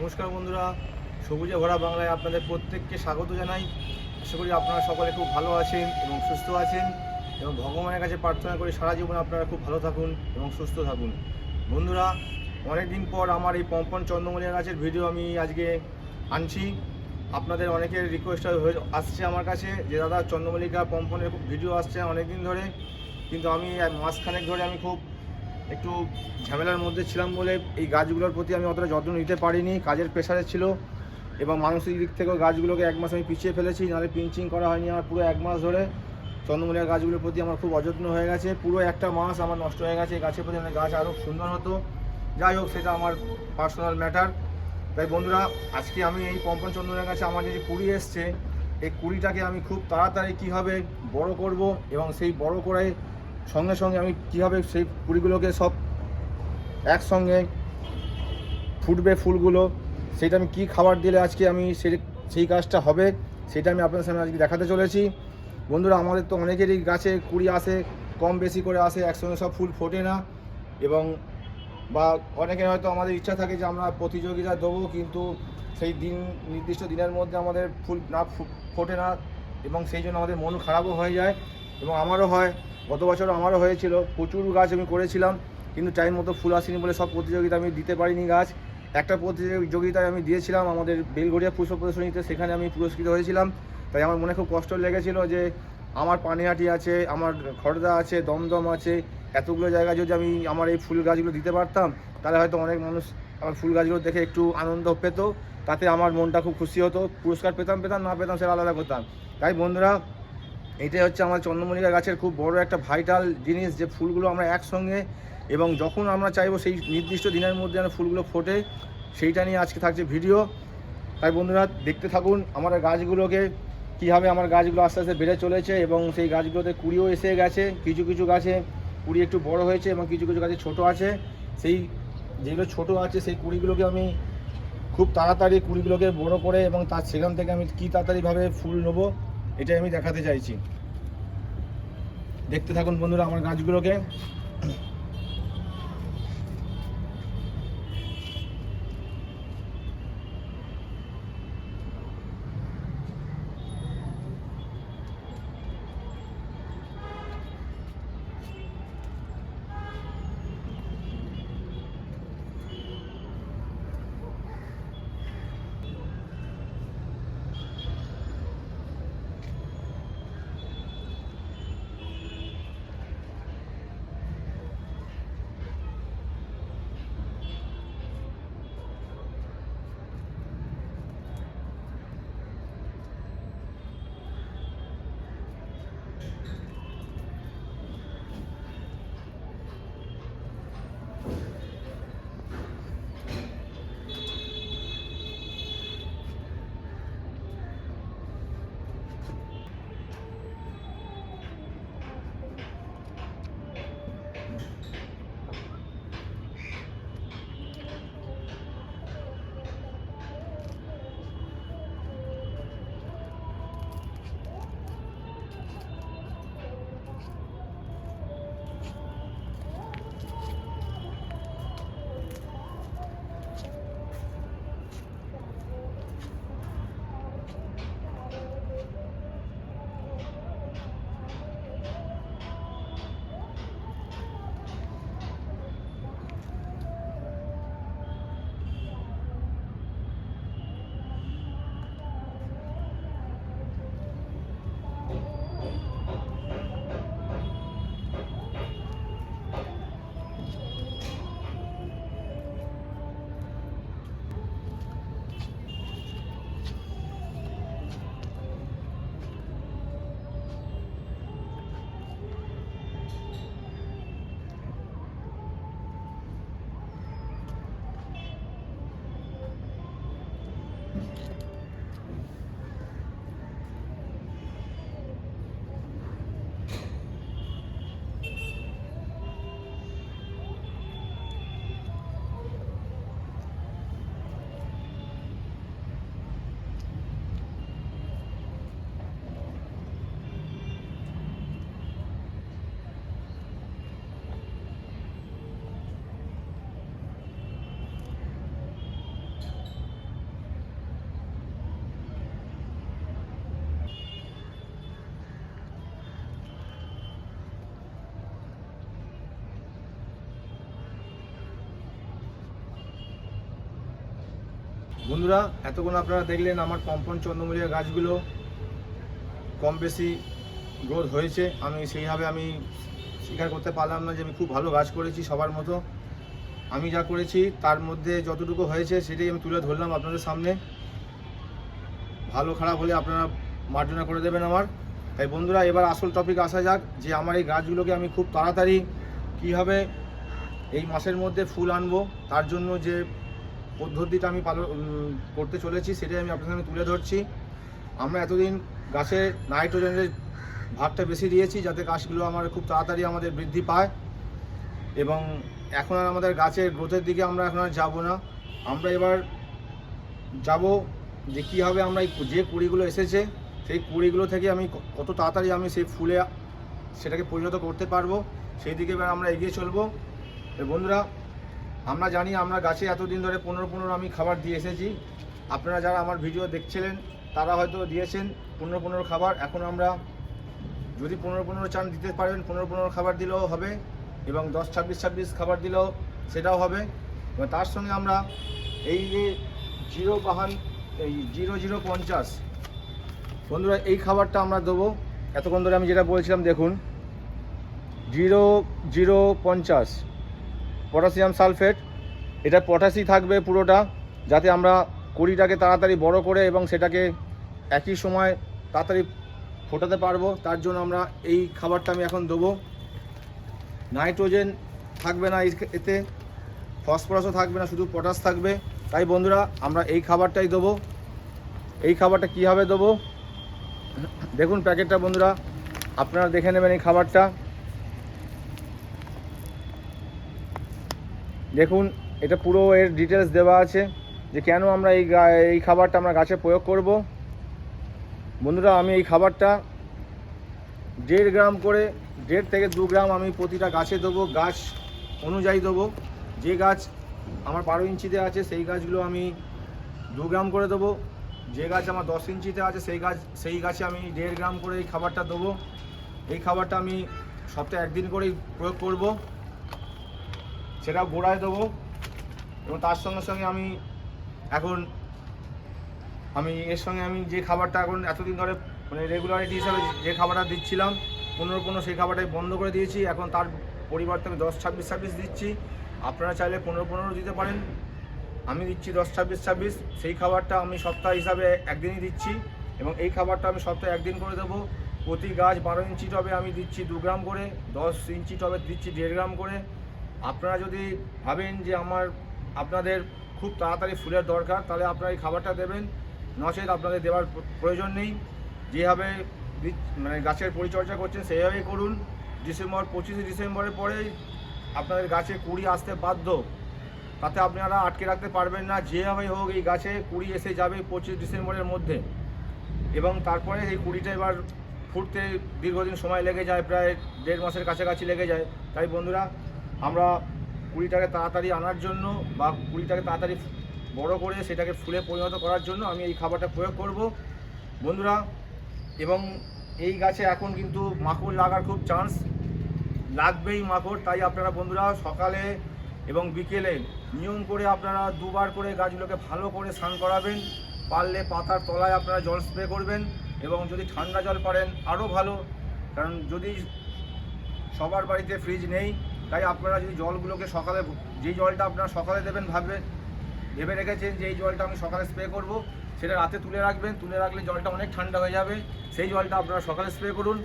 নমস্কার বন্ধুরা, সবুজে ভরা বাংলায় আপনাদের প্রত্যেককে স্বাগত জানাই। আশা করি আপনারা সকলে খুব ভালো আছেন এবং সুস্থ আছেন এবং ভগবানের কাছে প্রার্থনা করি সারা জীবন আপনারা খুব ভালো থাকুন এবং সুস্থ থাকুন। বন্ধুরা, অনেকদিন পর আমার এই পম্পন চন্দ্রমল্লিকা গাছের ভিডিও আমি আজকে আনছি। আপনাদের অনেকের রিকোয়েস্ট আসছে আমার কাছে যে, দাদা, চন্দ্রমল্লিকা পম্পনের ভিডিও আসছে অনেকদিন ধরে। কিন্তু আমি মাসখানেক ধরে আমি খুব একটু ঝামেলার মধ্যে ছিলাম বলে এই গাছগুলোর প্রতি আমি অতটা যত্ন নিতে পারিনি, কাজের প্রেশারে ছিল এবং মানসিক দিক থেকেও গাছগুলোকে এক মাস আমি পিছিয়ে ফেলেছি, নাহলে পিঞ্চিং করা হয়নি আমার পুরো এক মাস ধরে। চন্দ্রমল্লিকা গাছগুলোর প্রতি আমার খুব অযত্ন হয়ে গেছে, পুরো একটা মাস আমার নষ্ট হয়ে গেছে গাছের প্রতি আমার গাছ আরও সুন্দর হতো। যাই হোক, সেটা আমার পার্সোনাল ম্যাটার তাই বন্ধুরা, আজকে আমি এই পম্পন চন্দ্রমল্লিকা গাছে আমার যে কুড়ি এসছে, এই কুড়িটাকে আমি খুব তাড়াতাড়ি কীভাবে বড় করব এবং সেই বড় করে সঙ্গে সঙ্গে আমি কীভাবে সেই কুড়িগুলোকে সব একসঙ্গে ফুটবে ফুলগুলো, সেটা আমি কি খাবার দিলে আজকে আমি সেই সেই কাজটা হবে, সেটা আমি আপনাদের সামনে আজকে দেখাতে চলেছি। বন্ধুরা, আমাদের তো অনেকেরই গাছে কুড়ি আসে, কম বেশি করে আসে, একসঙ্গে সব ফুল ফোটে না। এবং বা অনেকের হয়তো আমাদের ইচ্ছা থাকে যে আমরা প্রতিযোগিতা দেবো, কিন্তু সেই দিন, নির্দিষ্ট দিনের মধ্যে আমাদের ফুল না ফোটে না। এবং সেই জন্য আমাদের মন খারাপও হয়ে যায়। এবং আমারও হয় গত বছর আমারও হয়েছিল, প্রচুর গাছ আমি করেছিলাম, কিন্তু টাইম মতো ফুল আসেনি বলে সব প্রতিযোগিতা আমি দিতে পারিনি গাছ। একটা প্রতিযোগিতায় আমি দিয়েছিলাম আমাদের বেলগড়িয়া পুষ্প প্রদর্শনীতে, সেখানে আমি পুরস্কৃত হয়েছিলাম। তাই আমার মনে খুব কষ্ট লেগেছিল যে আমার পানিহাটি আছে, আমার খড়দা আছে, দমদম আছে, এতগুলো জায়গায় যদি আমি আমার এই ফুল গাছগুলো দিতে পারতাম, তাহলে হয়তো অনেক মানুষ আমার ফুল গাছগুলো দেখে একটু আনন্দ পেতো। তাতে আমার মনটা খুব খুশি হতো, পুরস্কার পেতাম পেতাম, না পেতাম সেটা আলাদা করতাম তাই বন্ধুরা এটাই হচ্ছে আমার চন্দ্রমল্লিকা গাছের খুব বড় একটা ভাইটাল জিনিস যে ফুলগুলো আমরা একসঙ্গে এবং যখন আমরা চাইব সেই নির্দিষ্ট দিনের মধ্যে যেন ফুলগুলো ফোটে, সেইটা নিয়ে আজকে থাকছে ভিডিও। তাই বন্ধুরা, দেখতে থাকুন আমার গাছগুলোকে, কীভাবে আমার গাছগুলো আস্তে আস্তে বেড়ে চলেছে এবং সেই গাছগুলোতে কুড়িও এসে গেছে। কিছু কিছু গাছে কুড়ি একটু বড় হয়েছে এবং কিছু কিছু গাছে ছোট আছে। সেই যেগুলো ছোট আছে, সেই কুড়িগুলোকে আমি খুব তাড়াতাড়ি কুড়িগুলোকে বড় করে এবং তার সেখান থেকে আমি কী তাড়াতাড়িভাবে ফুল নেব এটাই আমি দেখাতে চাইছি। দেখতে থাকুন বন্ধুরা আমার গাছগুলোকে। বন্ধুরা, এতক্ষণ আপনারা দেখলেন আমার পম্পন চন্দ্রমল্লিকা গাছগুলো কম বেশি গ্রোথ হয়েছে। আমি সেইভাবে আমি স্বীকার করতে পারলাম না যে আমি খুব ভালো গাছ করেছি সবার মতো। আমি যা করেছি তার মধ্যে যতটুকু হয়েছে সেটাই আমি তুলে ধরলাম আপনাদের সামনে। ভালো খারাপ হলে আপনারা মার্জনা করে দেবেন আমার। তাই বন্ধুরা, এবার আসল টপিক আসা যাক যে আমার এই গাছগুলোকে আমি খুব তাড়াতাড়ি কীভাবে এই মাসের মধ্যে ফুল আনব, তার জন্য যে পদ্ধতিটা আমি পালন করতে চলেছি, সেটাই আমি আপনাদের সামনে তুলে ধরছি। আমরা এতদিন গাছে নাইট্রোজেনের ভাগটা বেশি দিয়েছি, যাতে গাছগুলো আমার খুব তাড়াতাড়ি আমাদের বৃদ্ধি পায়। এবং এখন আর আমাদের গাছের গ্রোথের দিকে আমরা এখন আর যাব না। আমরা এবার যাব যে কীভাবে আমরা এই যে কুড়িগুলো এসেছে, সেই কুড়িগুলো থেকে আমি কত তাড়াতাড়ি আমি সেই ফুলে সেটাকে পরিণত করতে পারব, সেই দিকে এবার আমরা এগিয়ে চলবো। বন্ধুরা আমরা জানি, আমরা গাছে এতদিন ধরে পনেরো পনেরো আমি খাবার দিয়ে এসেছি। আপনারা যারা আমার ভিডিও দেখছিলেন, তারা হয়তো দিয়েছেন পনেরো পনেরো খাবার। এখন আমরা যদি পনেরো পনেরো চান দিতে পারেন, পনেরো পনেরো খাবার দিলেও হবে এবং দশ ছাব্বিশ ছাব্বিশ খাবার দিলেও সেটাও হবে। এবং তার সঙ্গে আমরা এই যে জিরো বাহান, এই জিরো জিরো পঞ্চাশ, বন্ধুরা এই খাবারটা আমরা দেবো। এতক্ষণ ধরে আমি যেটা বলছিলাম, দেখুন, জিরো জিরো পঞ্চাশ। পটাশিয়াম সালফেট, এটা পটাশি থাকবে পুরোটা, যাতে আমরা কুড়িটাকে তাড়াতাড়ি বড় করে এবং সেটাকে একই সময় তাড়াতাড়ি ফোটাতে পারব, তার জন্য আমরা এই খাবারটা আমি এখন দেবো। নাইট্রোজেন থাকবে না এতে, ফসফরাসও থাকবে না, শুধু পটাশ থাকবে। তাই বন্ধুরা, আমরা এই খাবারটাই দেবো। এই খাবারটা কীভাবে দেবো? দেখুন প্যাকেটটা বন্ধুরা, আপনারা দেখে নেবেন এই খাবারটা। দেখুন, এটা পুরো এর ডিটেলস দেওয়া আছে যে কেন আমরা এই এই খাবারটা আমরা গাছে প্রয়োগ করব। বন্ধুরা, আমি এই খাবারটা দেড় গ্রাম করে, দেড় থেকে দু গ্রাম আমি প্রতিটা গাছে দেবো, গাছ অনুযায়ী দেবো। যে গাছ আমার বারো ইঞ্চিতে আছে, সেই গাছগুলো আমি দু গ্রাম করে দেবো। যে গাছ আমার দশ ইঞ্চিতে আছে, সেই গাছ সেই গাছে আমি দেড় গ্রাম করে এই খাবারটা দেবো। এই খাবারটা আমি সপ্তাহে একদিন করেই প্রয়োগ করব। সেটা গোড়ায় দেবো। এবং তার সঙ্গে সঙ্গে আমি এখন আমি এর সঙ্গে আমি যে খাবারটা এখন এতদিন ধরে মানে রেগুলারিটি হিসাবে যে খাবারটা দিচ্ছিলাম, পনেরো পনেরো সেই খাবারটাই বন্ধ করে দিয়েছি। এখন তার পরিবর্তে আমি দশ ছাব্বিশ ছাব্বিশ দিচ্ছি। আপনারা চাইলে পনেরো পনেরো দিতে পারেন। আমি দিচ্ছি দশ ছাব্বিশ ছাব্বিশ। সেই খাবারটা আমি সপ্তাহ হিসাবে একদিনই দিচ্ছি এবং এই খাবারটা আমি সপ্তাহে একদিন করে দেবো। প্রতি গাছ বারো ইঞ্চি টবে আমি দিচ্ছি দু গ্রাম করে, দশ ইঞ্চি টবে দিচ্ছি দেড় গ্রাম করে। আপনারা যদি ভাবেন যে আমার, আপনাদের খুব তাড়াতাড়ি ফুলের দরকার, তাহলে আপনারা এই খাবারটা দেবেন। নচেত আপনাদের দেওয়ার প্রয়োজন নেই। যেভাবে মানে গাছের পরিচর্যা করছেন, সেইভাবেই করুন। ডিসেম্বর, পঁচিশে ডিসেম্বরের পরেই আপনাদের গাছে কুড়ি আসতে বাধ্য। তাতে আপনারা আটকে রাখতে পারবেন না। যেভাবেই হোক এই গাছে কুড়ি এসে যাবে পঁচিশ ডিসেম্বরের মধ্যে। এবং তারপরে এই কুড়িটা এবার ফুটতে দীর্ঘদিন সময় লেগে যায়, প্রায় দেড় মাসের কাছাকাছি লেগে যায়। তাই বন্ধুরা আমরা কুড়িটাকে তাড়াতাড়ি আনার জন্য বা কুড়িটাকে তাড়াতাড়ি বড় করে সেটাকে ফুলে পরিণত করার জন্য আমি এই খাবারটা প্রয়োগ করব। বন্ধুরা, এবং এই গাছে এখন কিন্তু মাকড় লাগার খুব চান্স লাগবেই মাকড়। তাই আপনারা বন্ধুরা, সকালে এবং বিকেলে নিয়ম করে আপনারা দুবার করে গাছগুলোকে ভালো করে স্নান করাবেন। পারলে পাতার তলায় আপনারা জল স্প্রে করবেন এবং যদি ঠান্ডা জল পারেন, আরও ভালো। কারণ যদি সবার বাড়িতে ফ্রিজ নেই তাই আপনারা যদি জলগুলোকে সকালে যেই জলটা আপনারা সকালে দেবেন ভাববেন ভেবে রেখেছেন যে এই জলটা আমি সকালে স্প্রে করব, সেটা রাতে তুলে রাখবেন, তুলে রাখলে জলটা অনেক ঠান্ডা হয়ে যাবে, সেই জলটা আপনারা সকালে স্প্রে করুন।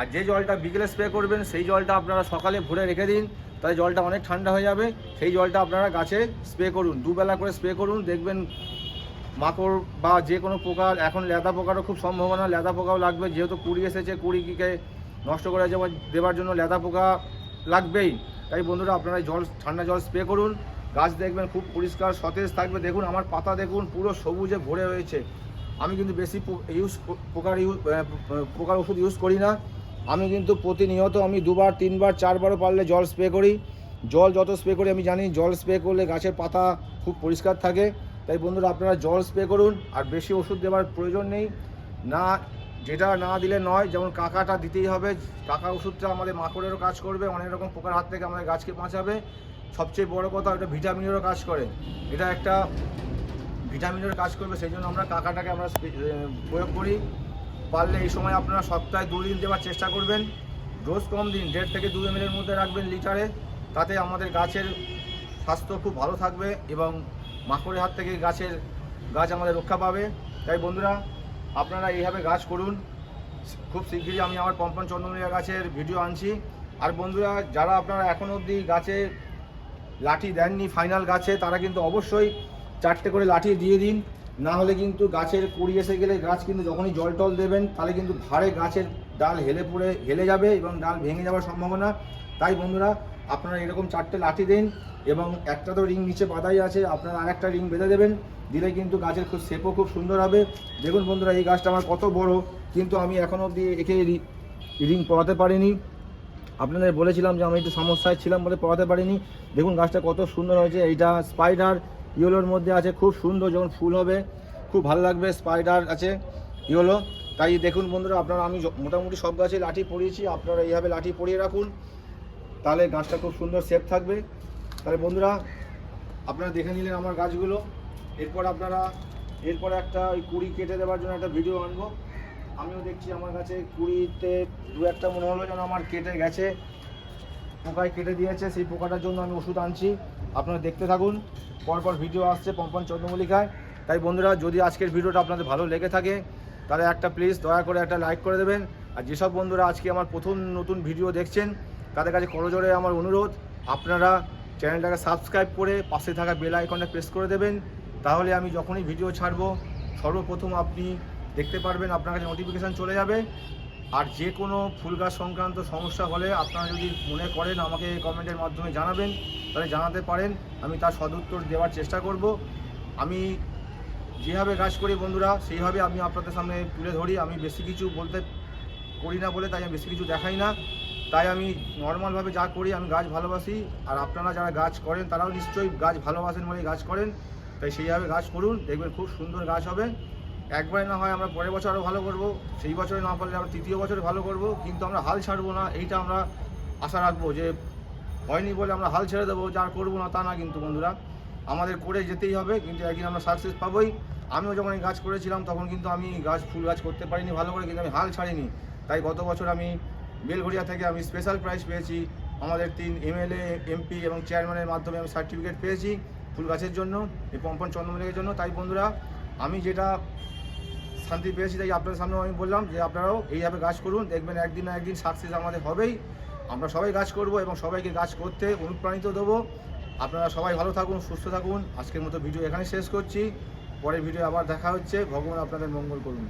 আর যে জলটা বিকেলে স্প্রে করবেন, সেই জলটা আপনারা সকালে ভরে রেখে দিন, তাহলে জলটা অনেক ঠান্ডা হয়ে যাবে, সেই জলটা আপনারা গাছে স্প্রে করুন, দুবেলা করে স্প্রে করুন, দেখবেন মাকড় বা যে কোনো পোকা এখন লেদা পোকারও খুব সম্ভাবনা, লেদা পোকাও লাগবে, যেহেতু কুড়ি এসেছে, কুড়িকে নষ্ট করে যাওয়া দেওয়ার জন্য লেদা পোকা লাগবেই। তাই বন্ধুরা, আপনারা জল, ঠান্ডা জল স্প্রে করুন। গাছ দেখবেন খুব পরিষ্কার, সতেজ থাকবে। দেখুন, আমার পাতা দেখুন, পুরো সবুজে ভরে রয়েছে। আমি কিন্তু বেশি ইউজ পোকার ইউজ পোকার ওষুধ ইউজ করি না। আমি কিন্তু প্রতিনিয়ত আমি দুবার, তিনবার চারবারও পারলে জল স্প্রে করি। জল যত স্প্রে করি, আমি জানি জল স্প্রে করলে গাছের পাতা খুব পরিষ্কার থাকে। তাই বন্ধুরা, আপনারা জল স্প্রে করুন, আর বেশি ওষুধ দেওয়ার প্রয়োজন নেই। না যেটা না দিলে নয়, যেমন কাকাটা দিতেই হবে, কাকা ওষুধটা আমাদের মাকড়েরও কাজ করবে, অনেক রকম পোকার হাত থেকে আমাদের গাছকে বাঁচাবে। সবচেয়ে বড় কথা এটা ভিটামিনেরও কাজ করে। এটা একটা ভিটামিনের কাজ করবে, সেই জন্য আমরা কাকাটাকে আমরা প্রয়োগ করি। পারলে এই সময় আপনারা সপ্তাহে দুদিন দেওয়ার চেষ্টা করবেন। ডোজ কম দিন, দেড় থেকে দু এম মধ্যে রাখবেন লিটারে। তাতে আমাদের গাছের স্বাস্থ্য খুব ভালো থাকবে এবং মাকড়ের হাত থেকে গাছের গাছ আমাদের রক্ষা পাবে। তাই বন্ধুরা আপনারা এইভাবে গাছ করুন। খুব শীঘ্রই আমি আমার পম্পন চন্দ্রমল্লিকা গাছের ভিডিও আনছি। আর বন্ধুরা, যারা আপনারা এখনও অবধি গাছে লাঠি দেননি ফাইনাল গাছে, তারা কিন্তু অবশ্যই চারটে করে লাঠি দিয়ে দিন। না হলে কিন্তু গাছের কুড়ি এসে গেলে গাছ কিন্তু যখনই জল টল দেবেন, তাহলে কিন্তু ভারে গাছের ডাল হেলে পড়ে, হেলে যাবে এবং ডাল ভেঙে যাওয়ার সম্ভাবনা। তাই বন্ধুরা, আপনারা এরকম চারটে লাঠি দিন। এবং একটা তো রিং নিচে বাঁধাই আছে, আপনারা আরেকটা রিং বেঁধে দেবেন, দিলে কিন্তু গাছের খুব শেপও খুব সুন্দর হবে। দেখুন বন্ধুরা, এই গাছটা আমার কত বড়, কিন্তু আমি এখনও অবধি একে রি- রিং পড়াতে পারিনি। আপনাদের বলেছিলাম যে আমি একটু সমস্যায় ছিলাম বলে পড়াতে পারিনি। দেখুন গাছটা কত সুন্দর হয়েছে, এইটা স্পাইডার ইয়েলোর মধ্যে আছে, খুব সুন্দর যখন ফুল হবে, খুব ভালো লাগবে স্পাইডার আছে, ইয়েলো। তাই দেখুন বন্ধুরা, আপনারা আমি মোটামুটি সব গাছে লাঠি পরিয়েছি আপনারা এইভাবে লাঠি পরিয়ে রাখুন, তাহলে গাছটা খুব সুন্দর সেফ থাকবে। তাহলে বন্ধুরা, আপনারা দেখে নিলেন আমার গাছগুলো। এরপর আপনারা, এরপর একটা ওই কুড়ি কেটে দেওয়ার জন্য একটা ভিডিও আনব। আমিও দেখছি আমার কাছে কুড়িতে দু একটা মনে হলো যেন আমার কেটে গেছে। পোকায় কেটে দিয়েছে, সেই পোকাটার জন্য আমি ওষুধ আনছি। আপনারা দেখতে থাকুন। পরপর ভিডিও আসছে পম্পন চন্দ্রমল্লিকায়। তাই বন্ধুরা, যদি আজকের ভিডিওটা আপনাদের ভালো লেগে থাকে, তাহলে একটা প্লিজ দয়া করে একটা লাইক করে দেবেন। আর যেসব বন্ধুরা আজকে আমার প্রথম নতুন ভিডিও দেখছেন, তাদের কাছে করজোরে আমার অনুরোধ, আপনারা চ্যানেলটাকে সাবস্ক্রাইব করে পাশে থাকা বেল আইকনটা প্রেস করে দেবেন। তাহলে আমি যখনই ভিডিও ছাড়বো, সর্বপ্রথম আপনি দেখতে পারবেন আপনার কাছে নোটিফিকেশান চলে যাবে। আর যে কোনো ফুল গাছ সংক্রান্ত সমস্যা হলে আপনারা যদি মনে করেন আমাকে কমেন্টের মাধ্যমে জানাবেন, তাহলে জানাতে পারেন। আমি তার সদুত্তর দেওয়ার চেষ্টা করব। আমি যেভাবে গাছ করি বন্ধুরা, সেইভাবে আমি আপনাদের সামনে তুলে ধরি। আমি বেশি কিছু বলতে করি না বলে তাই আমি বেশি কিছু দেখাই না। তাই আমি নর্মালভাবে যা করি, আমি গাছ ভালোবাসি। আর আপনারা যারা গাছ করেন, তারাও নিশ্চয়ই গাছ ভালোবাসেন বলে গাছ করেন। তাই সেইভাবে গাছ করুন, দেখবেন খুব সুন্দর গাছ হবে। একবারে না হয় আমরা পরের বছর আরও ভালো করব, সেই বছরে না পারলে আমরা তৃতীয় বছরে ভালো করব, কিন্তু আমরা হাল ছাড়বো না, এইটা আমরা আশা রাখব যে হয়নি বলে আমরা হাল ছেড়ে দেবো, যা করব না তা না কিন্তু বন্ধুরা। আমাদের করে যেতেই হবে, কিন্তু একদিন আমরা সাকসেস পাবোই। আমিও যখন এই গাছ করেছিলাম, তখন কিন্তু আমি গাছ, ফুল গাছ করতে পারিনি ভালো করে, কিন্তু আমি হাল ছাড়িনি। তাই গত বছর আমি বেলঘড়িয়া থেকে আমি স্পেশাল প্রাইজ পেয়েছি। আমাদের তিন এমএলএ এমপি এবং চেয়ারম্যানের মাধ্যমে আমি সার্টিফিকেট পেয়েছি ফুল গাছের জন্য, এই পম্পন চন্দ্রমল্লিকের জন্য। তাই বন্ধুরা, আমি যেটা শান্তি পেয়েছি তাই আপনাদের সামনে আমি বললাম যে আপনারাও এইভাবে গাছ করুন, দেখবেন একদিন না একদিন সাকসেস আমাদের হবেই। আমরা সবাই গাছ করব এবং সবাইকে গাছ করতে অনুপ্রাণিত দেবো। আপনারা সবাই ভালো থাকুন, সুস্থ থাকুন। আজকের মতো ভিডিও এখানে শেষ করছি। পরের ভিডিও আবার দেখা হচ্ছে। ভগবান আপনাদের মঙ্গল করুন।